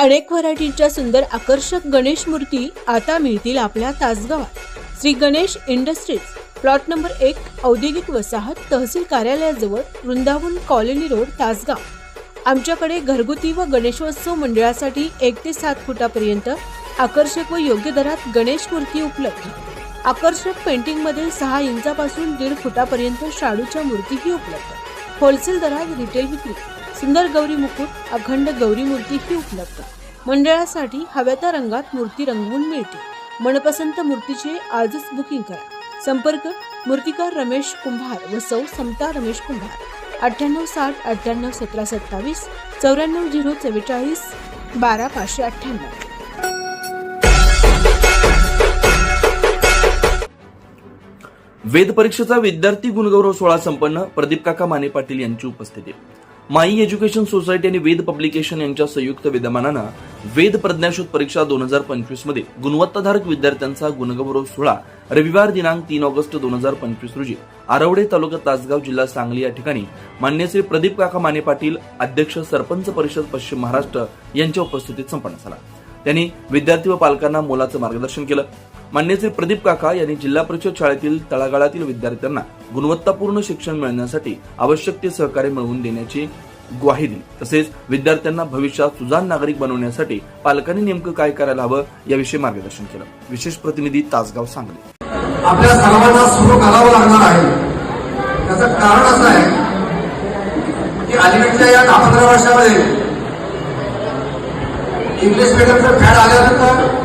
अनेक व्हरायटीच्या सुंदर आकर्षक गणेश मूर्ती आता मिळतील आपल्या तासगावात. Shri Ganesh industries plot number एक औद्योगिक वसाहत तहसील कार्यालयाजवळ वृंदावन कॉलनी रोड तासगाव. आमच्याकडे घरगुती व गणेशोत्सव मंडळासाठी एक ते सात फुटापर्यंत आकर्षक व योग्य दरात गणेश मूर्ती उपलब्ध. आकर्षक पेंटिंगमध्ये सहा इंचापासून दीड फुटापर्यंत शाडूच्या मूर्तीही उपलब्ध. होलसेल दरात रिटेल विक्री. सुंदर गौरी मुकुट अखंड गौरी मूर्तीही उपलब्ध. मंडळासाठी हव्या त्या रंगात मूर्ती रंगवून मिळते. मनपसंत मूर्तीचे आजच बुकिंग करा. संपर्क मूर्तिकार रमेश कुंभार व सौ समता रमेश कुंभार. अठ्ठ्याण्णव साठ अठ्ठ्याण्णव सतरा सत्तावीस चौऱ्याण्णव झिरो चव्वेचाळीस बारा पाचशे अठ्ठ्याण्णव. वेद परीक्षेचा विद्यार्थी गुणगौरव सोहळा संपन्न प्रदीप काका माने पाटील यांची उपस्थिती. माई एज्युकेशन सोसायटी आणि वेद पब्लिकेशन यांच्या संयुक्त विद्यमानानं वेद प्रज्ञाशोध परीक्षा दोन हजार पंचवीसमध्ये गुणवत्ताधारक विद्यार्थ्यांचा गुणगौरव सोहळा रविवार दिनांक तीन ऑगस्ट दोन हजार पंचवीस रोजी आरवडे तालुका तासगाव जिल्हा सांगली या ठिकाणी मान्य श्री प्रदीप काका माने पाटील अध्यक्ष सरपंच परिषद पश्चिम महाराष्ट्र यांच्या उपस्थितीत संपन्न झाला. त्यांनी विद्यार्थी व पालकांना मोलाचं मार्गदर्शन केलं. मान्य श्री प्रदीप काका यांनी जिल्हा परिषद शाळेतील तळागाळातील विद्यार्थ्यांना गुणवत्तापूर्ण शिक्षण मिळण्यासाठी आवश्यक ते सहकार्य मिळवून देण्याची ग्वाही दिली. तसेच विद्यार्थ्यांना भविष्यात सुजाण नागरिक बनवण्यासाठी पालकांनी नेमकं काय करायला हवं याविषयी मार्गदर्शन केलं. विशेष प्रतिनिधी तासगाव सांगली. आपल्या सर्वांना सुरू करावं लागणार आहे. त्याचं कारण असं आहे की अलीकडच्या या दहा पंधरा वर्षामध्ये इंग्लिश मिडियमचं फॅड आल्यानंतर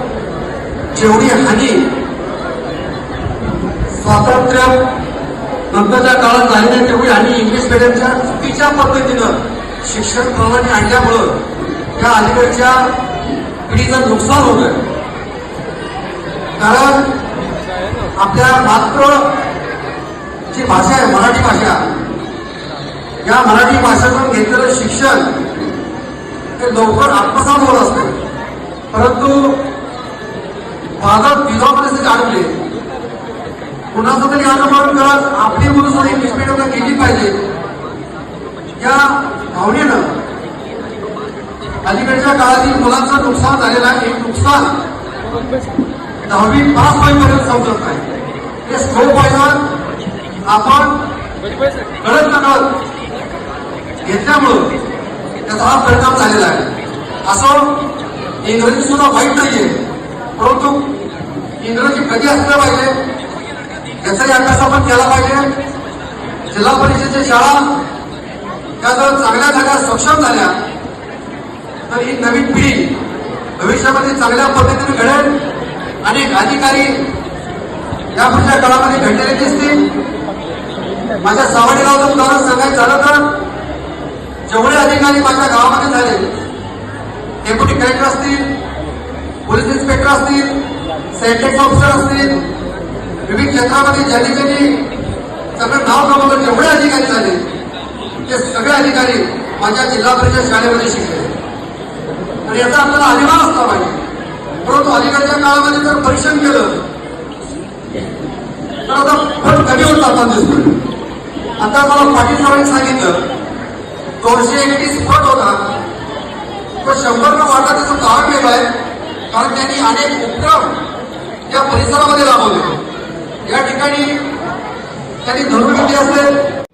जेवढी हानी स्वातंत्र्य नंतरच्या काळात झालेली नाही तेवढी हानी इंग्लिश मिडियमच्या चुकीच्या पद्धतीनं. शिक्षण प्रणाली आणल्यामुळं त्या अलीकडच्या पिढीचं नुकसान होतंय कारण आपल्या मात्र जी भाषा आहे मराठी भाषा या मराठी भाषेतून घेतलेलं शिक्षण हे लवकर आत्मसात होत असते. परंतु माझा विधवा परिस्थिती अडकली कुणाचं तरी अनुकरण करत आपली मुलं इंग्लिश मिडियमला गेली पाहिजे. या भावनेनं अलीकडच्या काळातील मुलांचं नुकसान झालेलं आहे. हे नुकसान दहावी पास होईपर्यंत समजत नाही. हे स्लो पाहिजे आपण कळत न कळत घेतल्यामुळं त्याचा हा परिणाम झालेला आहे. असं इंग्रजी सुद्धा वाईट नाहीये. परंतु इंग्रजी कधी असलं पाहिजे. याचाही अभ्यास आपण केला पाहिजे. जिल्हा परिषदेच्या शाळा त्या जर चांगल्या झाल्या सक्षम झाल्या तर ही नवीन पिढी भविष्यामध्ये चांगल्या पद्धतीने घडेल. अनेक अधिकारी या पुढच्या काळामध्ये घडलेले दिसतील. माझ्या सावडेगावचं उदाहरण सांगायचं झालं तर जेवढे अधिकारी माझ्या गावामध्ये झाले डेप्युटी कलेक्टर असतील पोलीस इन्स्पेक्टर असतील सेंटेक्स ऑफिसर असतील विविध क्षेत्रामध्ये ज्यांनी ज्यांनी सगळं नाव कमवलं जेवढे अधिकारी झाले ते सगळे अधिकारी माझ्या जिल्हा परिषद शाळेमध्ये शिकले. आणि याचा आपल्याला अभिमान असला पाहिजे. परंतु अलीकडच्या काळामध्ये जर परीक्षण केलं तर आता फट कमी होत जातात दिसतोय आता मला पाटील साहेबांनी सांगितलं दोनशे एकतीस फट होता. तो शंभर न वाढला त्याचं कारण वेगळं आहे कारण त्यांनी अनेक उपक्रम या परिसरामध्ये राबवले. या ठिकाणी त्यांनी धनुर्विद्या असेल